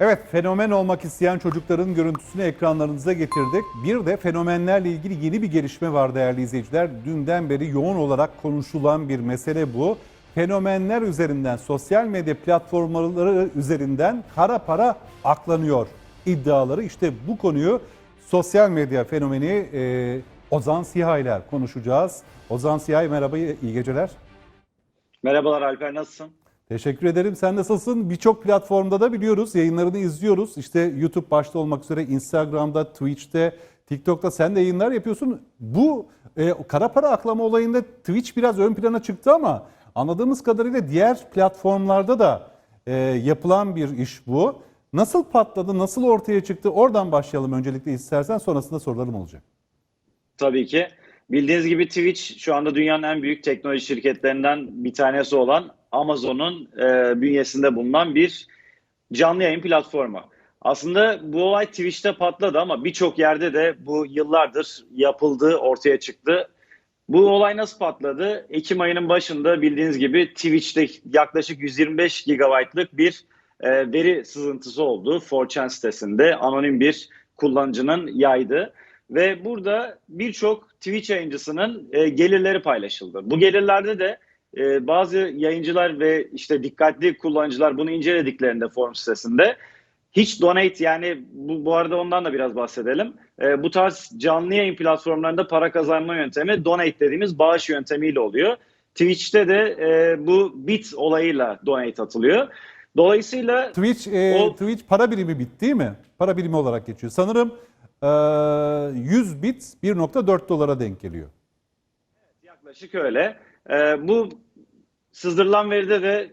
Evet, fenomen olmak isteyen çocukların görüntüsünü ekranlarınıza getirdik. Bir de fenomenlerle ilgili yeni bir gelişme var değerli izleyiciler. Dünden beri yoğun olarak konuşulan bir mesele bu. Fenomenler üzerinden, sosyal medya platformları üzerinden kara para aklanıyor iddiaları. İşte bu konuyu sosyal medya fenomeni e, Ozan Siyah ile konuşacağız. Ozan Siyah merhaba, iyi geceler. Merhabalar Alper nasılsın? Teşekkür ederim. Sen nasılsın? Birçok platformda da biliyoruz. Yayınlarını izliyoruz. İşte YouTube başta olmak üzere Instagram'da, Twitch'te, TikTok'ta sen de yayınlar yapıyorsun. Bu e, kara para aklama olayında Twitch biraz ön plana çıktı ama anladığımız kadarıyla diğer platformlarda da e, yapılan bir iş bu. Nasıl patladı, nasıl ortaya çıktı? Oradan başlayalım öncelikle istersen sonrasında sorularım olacak. Tabii ki. Bildiğiniz gibi Twitch şu anda dünyanın en büyük teknoloji şirketlerinden bir tanesi olan Amazon'un e, bünyesinde bulunan bir canlı yayın platformu. Aslında bu olay Twitch'te patladı ama birçok yerde de bu yıllardır yapıldığı ortaya çıktı. Bu olay nasıl patladı? Ekim ayının başında bildiğiniz gibi Twitch'te yaklaşık 125 GB'lık bir e, veri sızıntısı oldu. 4chan sitesinde anonim bir kullanıcının yaydı. Ve burada birçok Twitch yayıncısının e, gelirleri paylaşıldı. Bu gelirlerde de e, bazı yayıncılar ve işte dikkatli kullanıcılar bunu incelediklerinde forum sitesinde hiç donate yani bu, bu arada ondan da biraz bahsedelim. E, bu tarz canlı yayın platformlarında para kazanma yöntemi donate dediğimiz bağış yöntemiyle oluyor. Twitch'te de e, bu bit olayıyla donate atılıyor. Dolayısıyla Twitch e, O- Twitch para birimi bit değil mi? Para birimi olarak geçiyor. Sanırım e, 100 bit 1.4 dolara denk geliyor. Yaklaşık öyle. Ee, bu sızdırılan veride de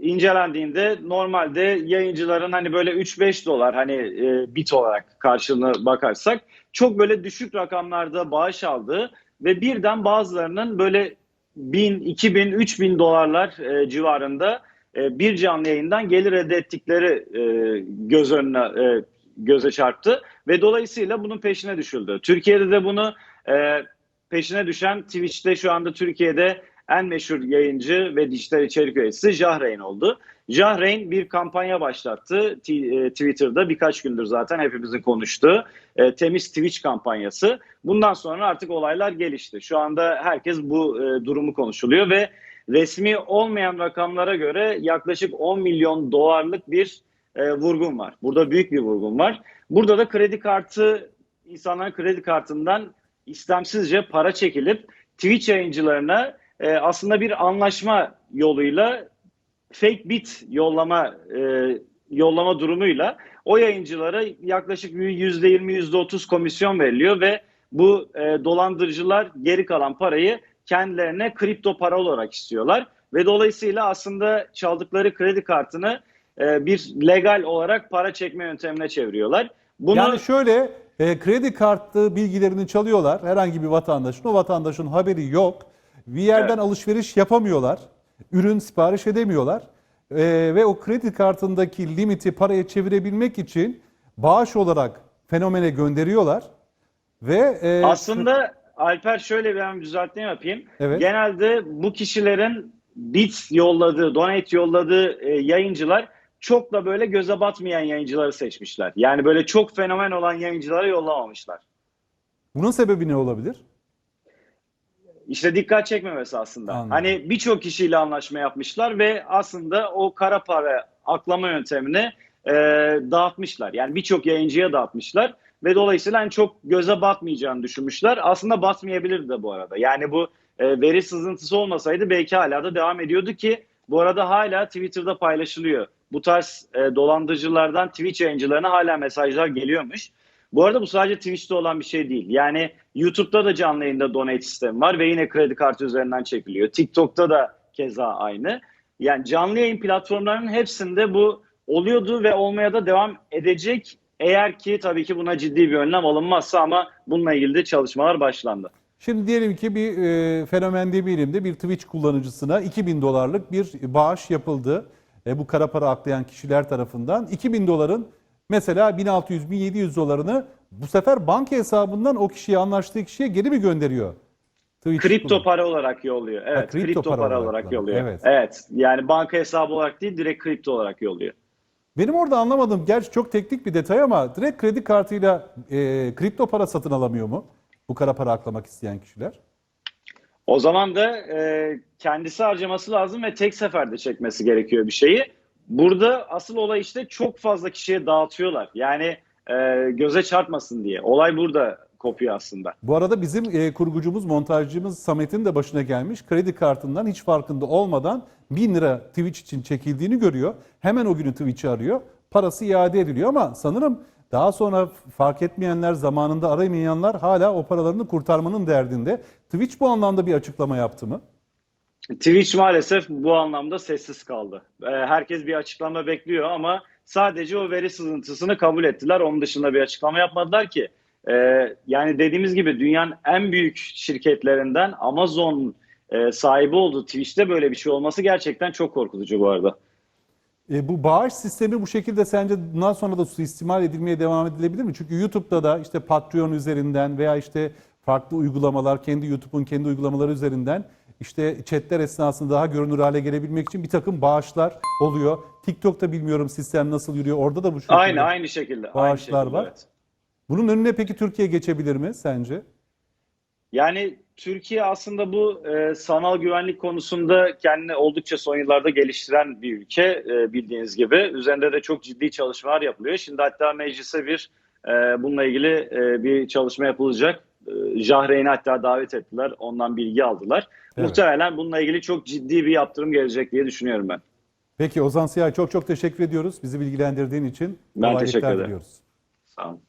incelendiğinde normalde yayıncıların hani böyle 3-5 dolar hani e, bit olarak karşılığına bakarsak çok böyle düşük rakamlarda bağış aldığı ve birden bazılarının böyle 1000, 2000, 3000 dolarlar e, civarında e, bir canlı yayından gelir elde ettikleri e, göz önüne e, göze çarptı ve dolayısıyla bunun peşine düşüldü. Türkiye'de de bunu e, peşine düşen Twitch'te şu anda Türkiye'de en meşhur yayıncı ve dijital içerik üreticisi Jahreyn oldu. Jahreyn bir kampanya başlattı e, Twitter'da birkaç gündür zaten hepimizin konuştuğu e, temiz Twitch kampanyası. Bundan sonra artık olaylar gelişti. Şu anda herkes bu e, durumu konuşuluyor ve resmi olmayan rakamlara göre yaklaşık 10 milyon dolarlık bir vurgun var. Burada büyük bir vurgun var. Burada da kredi kartı insanların kredi kartından istemsizce para çekilip Twitch yayıncılarına e, aslında bir anlaşma yoluyla fake bit yollama e, yollama durumuyla o yayıncılara yaklaşık %20 %30 komisyon veriliyor ve bu e, dolandırıcılar geri kalan parayı kendilerine kripto para olarak istiyorlar ve dolayısıyla aslında çaldıkları kredi kartını e, bir legal olarak para çekme yöntemine çeviriyorlar. Bunu Yani şöyle e, kredi kartı bilgilerini çalıyorlar herhangi bir vatandaşın. O vatandaşın haberi yok. Bir yerden Evet. alışveriş yapamıyorlar. Ürün sipariş edemiyorlar. E, ve o kredi kartındaki limiti paraya çevirebilmek için bağış olarak fenomene gönderiyorlar. Ve e, Aslında Alper şöyle bir ben düzeltme yapayım. Evet. Genelde bu kişilerin bit yolladığı, donate yolladığı e, yayıncılar çok da böyle göze batmayan yayıncıları seçmişler. Yani böyle çok fenomen olan yayıncılara yollamamışlar. bunun sebebi ne olabilir? İşte dikkat çekmemesi aslında. Anladım. Hani birçok kişiyle anlaşma yapmışlar ve aslında o kara para aklama yöntemini e, dağıtmışlar. Yani birçok yayıncıya dağıtmışlar ve dolayısıyla hani çok göze batmayacağını düşünmüşler. Aslında batmayabilirdi de bu arada. Yani bu e, veri sızıntısı olmasaydı belki hala da devam ediyordu ki bu arada hala Twitter'da paylaşılıyor. Bu tarz e, dolandırıcılardan Twitch yayıncılarına hala mesajlar geliyormuş. Bu arada bu sadece Twitch'te olan bir şey değil. Yani YouTube'da da canlı yayında donate sistemi var ve yine kredi kartı üzerinden çekiliyor. TikTok'ta da keza aynı. Yani canlı yayın platformlarının hepsinde bu oluyordu ve olmaya da devam edecek. Eğer ki tabii ki buna ciddi bir önlem alınmazsa ama bununla ilgili de çalışmalar başlandı. Şimdi diyelim ki bir e, fenomen ilimde bir Twitch kullanıcısına 2000 dolarlık bir bağış yapıldı. E, bu kara para aklayan kişiler tarafından. 2000 doların mesela 1600-1700 dolarını bu sefer banka hesabından o kişiye anlaştığı kişiye geri mi gönderiyor? Twitch Kripto kullan- para olarak yolluyor. Evet, kripto kripto, para para, olarak olarak yolluyor. Evet. Evet. Yani banka hesabı olarak değil, direkt kripto olarak yolluyor. Benim orada anlamadığım, gerçi çok teknik bir detay ama direkt kredi kartıyla e, kripto para satın alamıyor mu? Bu kara para aklamak isteyen kişiler. O zaman da e, kendisi harcaması lazım ve tek seferde çekmesi gerekiyor bir şeyi. Burada asıl olay işte çok fazla kişiye dağıtıyorlar. Yani e, göze çarpmasın diye. Olay burada kopuyor aslında. Bu arada bizim e, kurgucumuz, montajcımız Samet'in de başına gelmiş. Kredi kartından hiç farkında olmadan 1000 lira Twitch için çekildiğini görüyor. Hemen o günü Twitch'i arıyor. Parası iade ediliyor ama sanırım daha sonra fark etmeyenler, zamanında aramayanlar hala o paralarını kurtarmanın derdinde. Twitch bu anlamda bir açıklama yaptı mı? Twitch maalesef bu anlamda sessiz kaldı. E, herkes bir açıklama bekliyor ama sadece o veri sızıntısını kabul ettiler. Onun dışında bir açıklama yapmadılar ki. E, yani dediğimiz gibi dünyanın en büyük şirketlerinden Amazon e, sahibi olduğu Twitch'te böyle bir şey olması gerçekten çok korkutucu bu arada. E, bu bağış sistemi bu şekilde sence bundan sonra da suistimal edilmeye devam edilebilir mi? Çünkü YouTube'da da işte Patreon üzerinden veya işte farklı uygulamalar, kendi YouTube'un kendi uygulamaları üzerinden işte chatler esnasında daha görünür hale gelebilmek için bir takım bağışlar oluyor. TikTok'ta bilmiyorum sistem nasıl yürüyor. Orada da bu şekilde. Aynı aynı şekilde. aynı Bağışlar şekilde, var. evet. Bunun önüne peki Türkiye geçebilir mi sence? Yani Türkiye aslında bu e, sanal güvenlik konusunda kendini oldukça son yıllarda geliştiren bir ülke e, bildiğiniz gibi. Üzerinde de çok ciddi çalışmalar yapılıyor. Şimdi hatta meclise bir e, bununla ilgili e, bir çalışma yapılacak. E, Jahreyn'i hatta davet ettiler. Ondan bilgi aldılar. Evet. Muhtemelen bununla ilgili çok ciddi bir yaptırım gelecek diye düşünüyorum ben. Peki Ozan Siyah çok çok teşekkür ediyoruz bizi bilgilendirdiğin için. Ben teşekkür ederim. diliyoruz. Sağ olun.